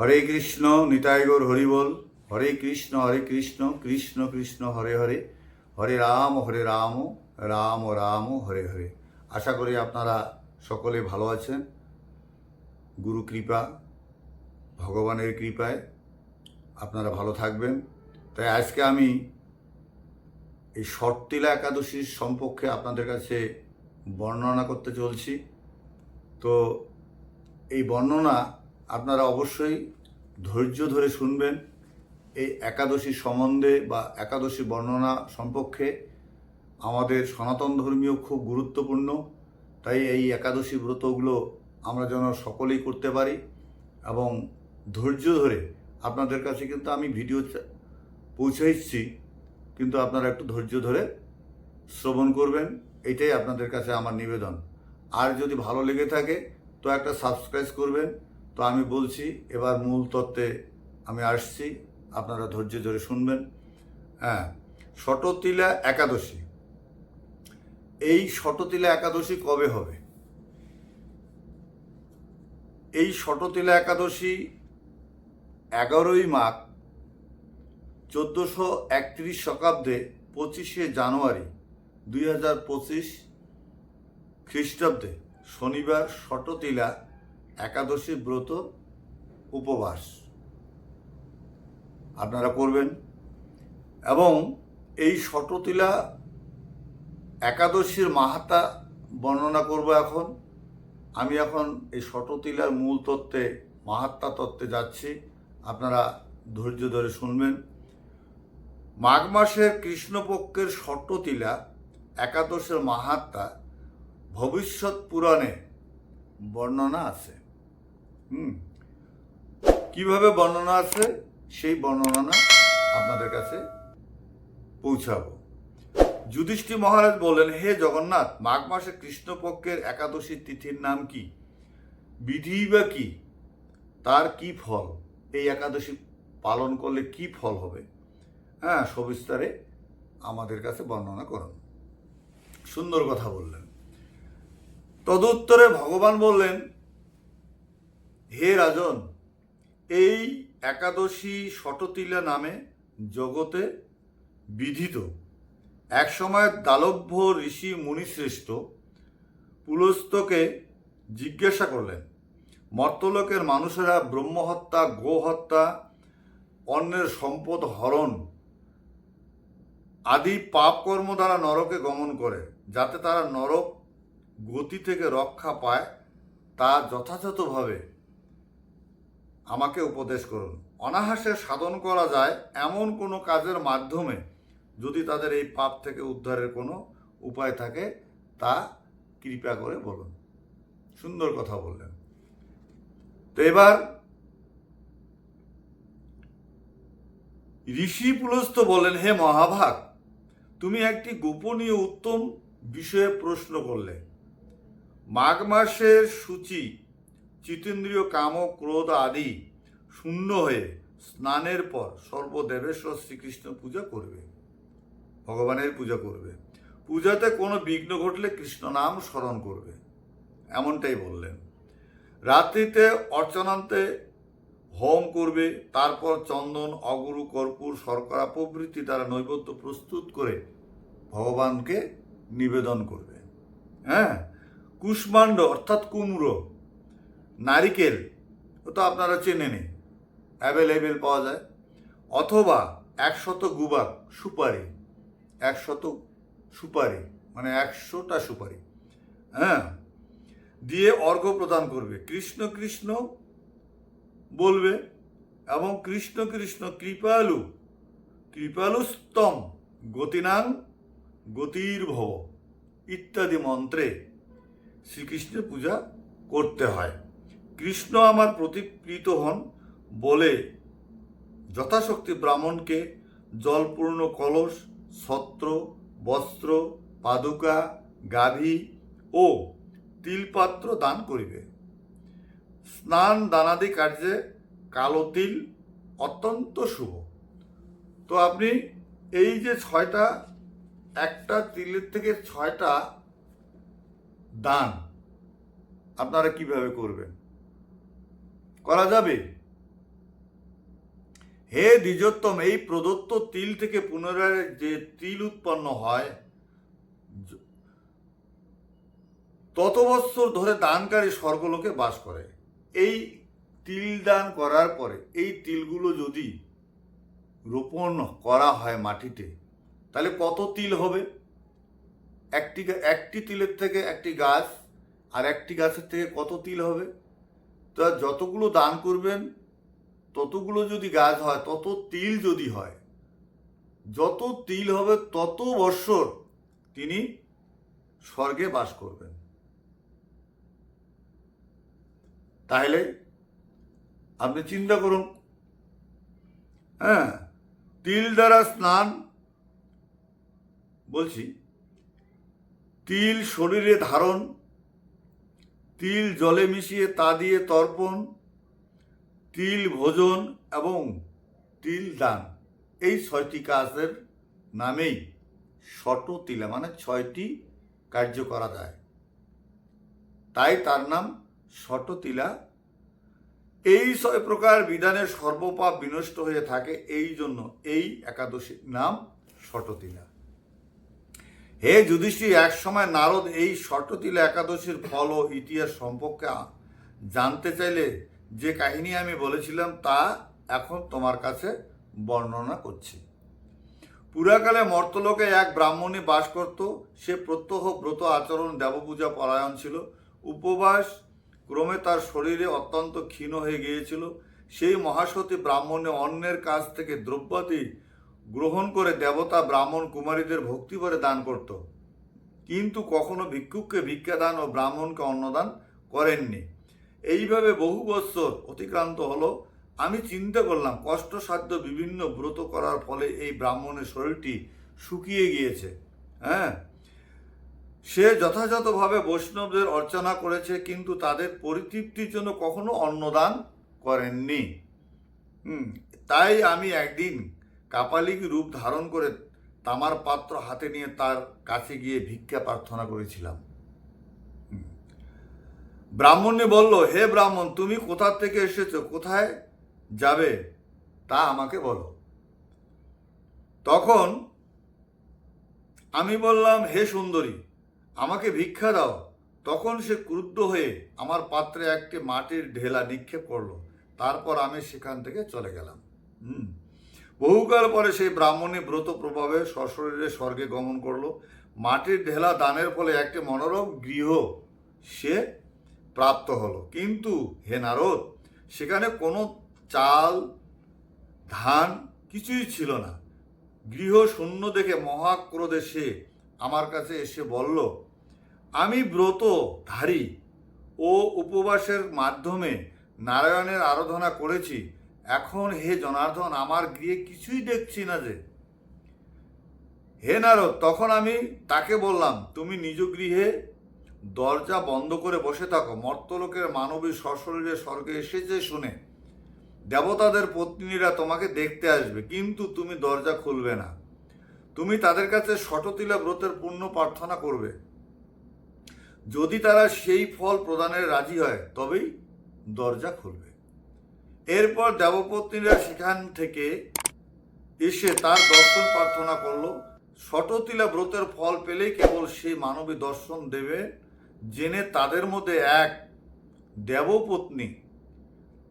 হরে কৃষ্ণ নিতাইগর হরিবল হরে কৃষ্ণ হরে কৃষ্ণ কৃষ্ণ কৃষ্ণ, হরে হরে। হরে রাম হরে রাম রাম রাম, হরে হরে। আশা করি আপনারা সকলে ভালো আছেন। গুরু কৃপা, ভগবানের কৃপায় আপনারা ভালো থাকবেন। তাই আজকে আমি এই শর্তিলা একাদশীর সম্পর্কে আপনাদের কাছে বর্ণনা করতে চলছি। তো এই বর্ণনা আপনারা অবশ্যই ধৈর্য ধরে শুনবেন। এই একাদশী সম্বন্ধে বা একাদশী বর্ণনা সম্পর্কে আমাদের সনাতন ধর্মীয় খুব গুরুত্বপূর্ণ। তাই এই একাদশী ব্রতগুলো আমরা যেন সকলেই করতে পারি এবং ধৈর্য ধরে আপনাদের কাছে কিন্তু আমি ভিডিও পৌঁছাইছি কিন্তু আপনারা একটু ধৈর্য ধরে শ্রবণ করবেন, এটাই আপনাদের কাছে আমার নিবেদন। আর যদি ভালো লেগে থাকে, তো একটা সাবস্ক্রাইব করবেন তো আমি বলছি, এবার মূল তত্ত্বে আমি আসছি, আপনারা ধৈর্য ধরে শুনবেন। হ্যাঁ শটতিলা একাদশী। এই শটতিলা একাদশী কবে হবে? এই শটতিলা একাদশী এগারোই মাঘ চোদ্দোশো একত্রিশ শতাব্দে পঁচিশে জানুয়ারি দুই হাজার পঁচিশ খ্রিস্টাব্দে, শনিবার শটতিলা একাদশী ব্রত, উপবাস। আপনারা করবেন। এবং এই শটতিলা একাদশীর মাহাতা বর্ণনা করব এখন। আমি এখন এই শটতিলার মূল তত্ত্বে মাহাত্মা তত্ত্বে যাচ্ছি। আপনারা ধৈর্য ধরে শুনবেন। মাঘ মাসের কৃষ্ণপক্ষের শটতিলা একাদশের মাহাত্মা ভবিষ্যৎ পুরাণে বর্ণনা আছে। হুম। কীভাবে বর্ণনা আছে, সেই বর্ণনা আপনাদের কাছে পৌঁছাবো। যুধিষ্ঠির মহারাজ বললেন, হে জগন্নাথ, মাঘ মাসে কৃষ্ণপক্ষের একাদশী তিথির নাম কি? বিধি বা কি? তার কি ফল? এই একাদশী পালন করলে কি ফল হবে? হ্যাঁ সবিস্তারে আমাদের কাছে বর্ণনা করুন। সুন্দর কথা বললেন। তদুত্তরে ভগবান বললেন হে রাজন, এই একাদশী শটতিলা নামে জগতে বিধিত। একসময় দালভ্য ঋষি মুনিশ্রেষ্ঠ পুলস্তকে জিজ্ঞাসা করলেন, মর্তলোকের মানুষেরা ব্রহ্মহত্যা, গোহত্যা, অন্যের সম্পদ হরণ আদি পাপ কর্ম দ্বারা নরকে গমন করে, যাতে তারা নরক গতি থেকে রক্ষা পায় তা যথাযথভাবে আমাকে উপদেশ করুন। অনাহাসে সাধন করা যায় এমন কোনো কাজের মাধ্যমে যদি তাদের এই পাপ থেকে উদ্ধারের কোনো উপায় থাকে, তা কৃপা করে বলুন। সুন্দর কথা বললেন। তো এবার ঋষি পুলস্ত বলেন হে মহাভাগ, তুমি একটি গোপনীয় উত্তম বিষয়ে প্রশ্ন করলে। মাঘ মাসের সূচি চিতেন্দ্রীয় কাম, ক্রোধ আদি শূন্য হয়ে স্নানের পর সর্বদেবেশ্বর শ্রীকৃষ্ণ পূজা করবে, ভগবানের পূজা করবে। পূজাতে কোনো বিঘ্ন ঘটলে কৃষ্ণ নাম স্মরণ করবে, এমনটাই বললেন। রাত্রিতে অর্চনান্তে হোম করবে, তারপর চন্দন, অগুরু, কর্পূর, শর্করা প্রভৃতি তারা নৈবেদ্য প্রস্তুত করে ভগবানকে নিবেদন করবে। হ্যাঁ কুষ্মাণ্ড অর্থাৎ কুমড়ো নারিকেল ও তো আপনারা চেনে নেই অ্যাভেলেবেল পাওয়া যায়। অথবা একশত গুবাক সুপারি, একশত সুপারি মানে একশোটা সুপারি হ্যাঁ? দিয়ে অর্ঘ্য প্রদান করবে। কৃষ্ণ কৃষ্ণ বলবে এবং কৃষ্ণ কৃষ্ণ কৃপালু কৃপালুস্তম গতিনাং গতির ভব ইত্যাদি মন্ত্রে শ্রীকৃষ্ণের পূজা করতে হয়। কৃষ্ণ আমার প্রতি প্রীত হন বলে যথাশক্তি ব্রাহ্মণকে জলপূর্ণ কলস, ছত্র, বস্ত্র, পাদুকা, গাভী ও তিলপাত্র দান করিবে। স্নান দানাদি কার্যে কালো তিল অত্যন্ত শুভ। তো আপনি এই যে ছয়টা, একটা তিলের থেকে ছয়টা দান আপনারা কীভাবে করবেন? করা যাবে? হে দ্বিজোত্তম, এই প্রদত্ত তিল থেকে পুনরায় যে তিল উৎপন্ন হয় তত বৎসর ধরে দানকারী স্বর্গলোকে বাস করে। এই তিল দান করার পরে, এই তিলগুলো যদি রোপণ করা হয় মাটিতে, তাহলে কত তিল হবে? একটি একটি তিলের থেকে একটি গাছ, আর একটি গাছের থেকে কত তিল হবে? তা যতগুলো দান করবেন, ততগুলো যদি গাছ হয়, তত তিল যদি হয়, যত তিল হবে তত বৎসর তিনি স্বর্গে বাস করবেন। তাহলে আপনি চিন্তা করুন হ্যাঁ তিল দ্বারা স্নান, বলছি, তিল শরীরে ধারণ তিল জলে মিশিয়ে তা দিয়ে তর্পণ, তিল ভোজন এবং তিল দান। এই ছয়টি কাজের নামেই শট তিলা মানে ছয়টি কার্য করা যায়। তাই তার নাম শটতিলা এই ছয় প্রকার বিধানের সর্বপাপ বিনষ্ট হয়ে থাকে। এই জন্য এই একাদশীর নাম শটতিলা হে যুধিষ্ঠির, এক সময় নারদ এই শটতিলা একাদশীর ফল ও ইতিহাস সম্পর্কে জানতে চাইলে যে কাহিনী আমি বলেছিলাম তা এখন তোমার কাছে বর্ণনা করছি। পুরাকালে মর্তলোকে এক ব্রাহ্মণী বাস করত। সে প্রত্যহ ব্রত আচরণ, দেবপূজা, পরায়ণ ছিল। উপবাস ক্রমে তার শরীরে অত্যন্ত ক্ষীণ হয়ে গিয়েছিল। সেই মহাসতী ব্রাহ্মণে অন্যের কাছ থেকে দ্রব্যাদি গ্রহণ করে দেবতা, ব্রাহ্মণ, কুমারীদের ভক্তি করে দান করত। কিন্তু কখনো ভিক্ষুককে ভিক্ষাদান ও ব্রাহ্মণকে অন্নদান করেননি। এইভাবে বহু বৎসর অতিক্রান্ত হলো। আমি চিন্তা করলাম, কষ্টসাধ্য বিভিন্ন ব্রত করার ফলে এই ব্রাহ্মণের শরীরটি শুকিয়ে গিয়েছে। হ্যাঁ? সে যথাযথভাবে বৈষ্ণবদের অর্চনা করেছে, কিন্তু তাদের পরিতৃপ্তির জন্য কখনো অন্নদান করেননি। তাই আমি একদিন কাপালিক রূপ ধারণ করে তামার পাত্র হাতে নিয়ে তার কাছে গিয়ে ভিক্ষা প্রার্থনা করেছিলাম। হুম। ব্রাহ্মণী বলল, হে ব্রাহ্মণ, তুমি কোথা থেকে এসেছ? কোথায় যাবে? তা আমাকে বলো। তখন আমি বললাম, হে সুন্দরী, আমাকে ভিক্ষা দাও। তখন সে ক্রুদ্ধ হয়ে আমার পাত্রে একটি মাটির ঢেলা নিক্ষেপ করল। তারপর আমি সেখান থেকে চলে গেলাম। হুম। বহুকাল পরে সেই ব্রাহ্মণী ব্রত প্রভাবে সশরীরে স্বর্গে গমন করল। মাটির ঢেলা দানের ফলে একটি মনোরম গৃহ সে প্রাপ্ত হলো। কিন্তু হে নারদ, সেখানে কোনো চাল, ধান কিছুই ছিল না। গৃহ শূন্য দেখে মহাক্রোধে সে আমার কাছে এসে বলল, আমি ব্রত ধারী ও উপবাসের মাধ্যমে নারায়ণের আরাধনা করেছি। এখন হে জনার্দন, আমার গৃহে কিছুই দেখছি না যে। হে নারদ, তখন আমি তাকে বললাম, তুমি নিজ গৃহে দরজা বন্ধ করে বসে থাকো। মর্তলোকের মানবী সশরীরে স্বর্গে এসেছে শুনে। দেবতাদের পত্নীরা তোমাকে দেখতে আসবে, কিন্তু তুমি দরজা খুলবে না। তুমি তাদের কাছে শটতিলা ব্রতের পূর্ণ প্রার্থনা করবে। যদি তারা সেই ফল প্রদানের রাজি হয়, তবেই দরজা খুলবে। এরপর দেবপত্নীরা সেখান থেকে এসে তার দর্শন প্রার্থনা করল। শটতিলা ব্রতের ফল পেলেই কেবল সেই মানবী দর্শন দেবে। জেনে তাদের মধ্যে এক দেবপত্নী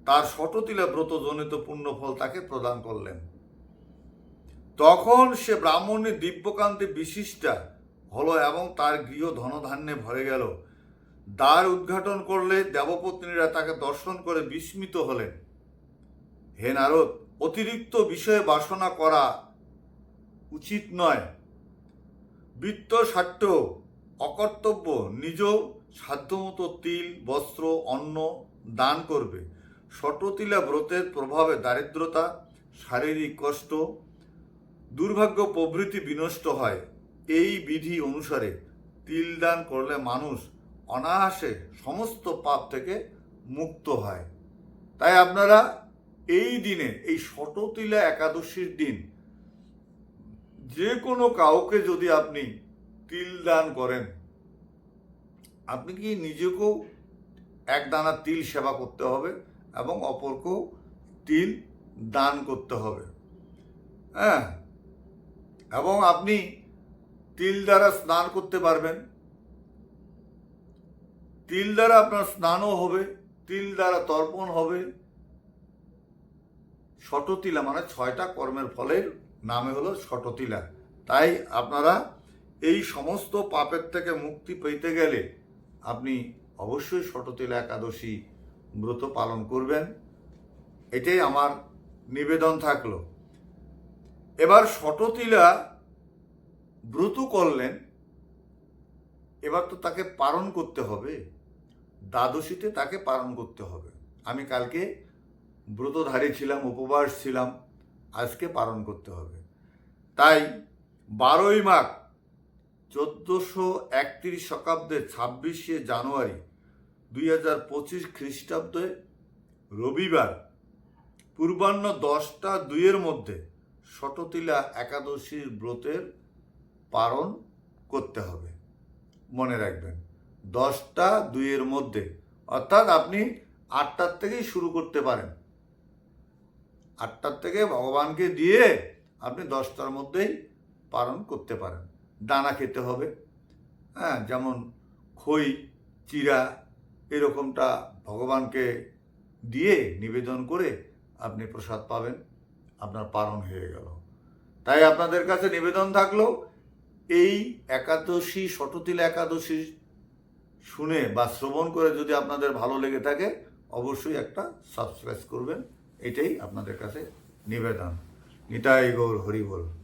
তার শটতিলা ব্রত জনিত পুণ্যফল তাকে প্রদান করলেন। তখন সে ব্রাহ্মণের দিব্যকান্তি বিশিষ্টা হলো এবং তার গৃহ ধনধান্যে ভরে গেল। দ্বার উদ্ঘাটন করলে দেবপত্নীরা তাকে দর্শন করে বিস্মিত হলেন। হে নারদ, অতিরিক্ত বিষয়ে বাসনা করা উচিত নয়। বৃত্ত স্বার্থ অকর্তব্য নিজ সাধ্যমতো তিল, বস্ত্র, অন্ন দান করবে। শটতিলা ব্রতের প্রভাবে দারিদ্রতা, শারীরিক কষ্ট, দুর্ভাগ্য প্রভৃতি বিনষ্ট হয়। এই বিধি অনুসারে তিল দান করলে মানুষ অনায়াসে সমস্ত পাপ থেকে মুক্ত হয়। তাই আপনারা এই দিনে, এই শটতিলা একাদশীর দিন, যে কোনো কাউকে যদি আপনি তিল দান করেন, আপনি কি নিজেকেও এক দানা তিল সেবা করতে হবে এবং অপরকেও তিল দান করতে হবে? হ্যাঁ? এবং আপনি তিল দ্বারা স্নান করতে পারবেন। তিল দ্বারা আপনার স্নানও হবে, তিল দ্বারা তর্পণ হবে শটতিলা মানে ছয়টা কর্মের ফলের নামে হলো শটতিলা। তাই আপনারা এই সমস্ত পাপের থেকে মুক্তি পেতে গেলে আপনি অবশ্যই শটতিলা একাদশী ব্রত পালন করবেন। এটাই আমার নিবেদন থাকল। এবার শটতিলা ব্রত করলেন, এবার তো তাকে পালন করতে হবে। দ্বাদশীতে তাকে পালন করতে হবে। আমি কালকে ব্রতধারী ছিলাম, উপবাস ছিলাম, আজকে পালন করতে হবে। তাই বারোই মাঘ চোদ্দোশো একত্রিশ শতাব্দে ছাব্বিশে জানুয়ারি দুই হাজার পঁচিশ খ্রিস্টাব্দে রবিবার পূর্বাহ্ন দশটা দুইয়ের মধ্যে শটতিলা একাদশীর ব্রতের পালন করতে হবে। মনে রাখবেন, দশটা দুইয়ের মধ্যে। অর্থাৎ আপনি আটটার থেকেই শুরু করতে পারেন। আটটার থেকে ভগবানকে দিয়ে আপনি দশটার মধ্যেই পালন করতে পারেন। দানা খেতে হবে। হ্যাঁ যেমন খই চিরা এরকমটা ভগবানকে দিয়ে নিবেদন করে আপনি প্রসাদ পাবেন। আপনার পালন হয়ে গেল। তাই আপনাদের কাছে নিবেদন থাকল, এই একাদশী, শততিল একাদশী শুনে বা শ্রবণ করে যদি আপনাদের ভালো লেগে থাকে, অবশ্যই একটা সাবস্ক্রাইব করবেন। এটাই আপনাদের কাছে নিবেদন। নিতাই গৌর হরি বল।